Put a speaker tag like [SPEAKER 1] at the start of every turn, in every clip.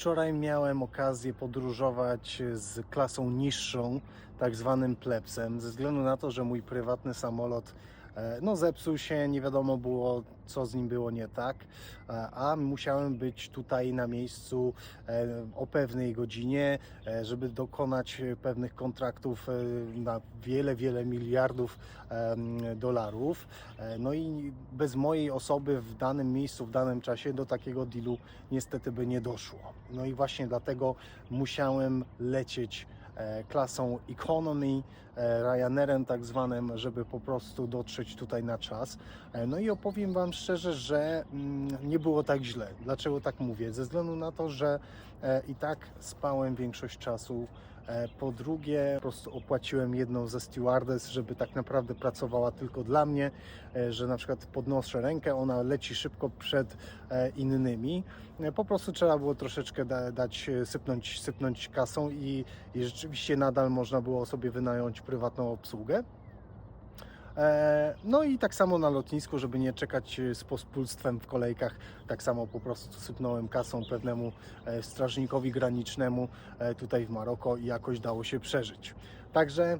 [SPEAKER 1] Wczoraj miałem okazję podróżować z klasą niższą, tak zwanym plebsem, ze względu na to, że mój prywatny samolot no, zepsuł się, nie wiadomo było, co z nim było nie tak, e, a musiałem być tutaj na miejscu e, o pewnej godzinie, e, żeby dokonać e, pewnych kontraktów e, na wiele, wiele miliardów dolarów. E, No i bez mojej osoby w danym miejscu, w danym czasie do takiego dealu niestety by nie doszło. No i właśnie dlatego musiałem lecieć e, klasą economy, e, Ryanerem tak zwanym, żeby po prostu dotrzeć tutaj na czas. E, No i opowiem Wam szczerze, że mm, nie było tak źle. Dlaczego tak mówię? Ze względu na to, że e, i tak spałem większość czasu. E, Po drugie, po prostu opłaciłem jedną ze stewardes, żeby tak naprawdę pracowała tylko dla mnie, e, że na przykład podnoszę rękę, ona leci szybko przed e, innymi. Po prostu trzeba było troszeczkę da, dać, sypnąć, sypnąć kasą i, i rzeczywiście nadal można było sobie wynająć prywatną obsługę. E, No i tak samo na lotnisku, żeby nie czekać z pospólstwem w kolejkach, tak samo po prostu sypnąłem kasą pewnemu e, strażnikowi granicznemu e, tutaj w Maroko i jakoś dało się przeżyć. Także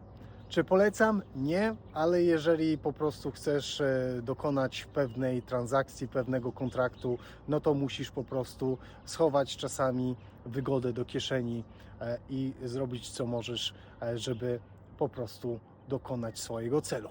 [SPEAKER 1] czy polecam? Nie, ale jeżeli po prostu chcesz dokonać pewnej transakcji, pewnego kontraktu, no to musisz po prostu schować czasami wygodę do kieszeni i zrobić co możesz, żeby po prostu dokonać swojego celu.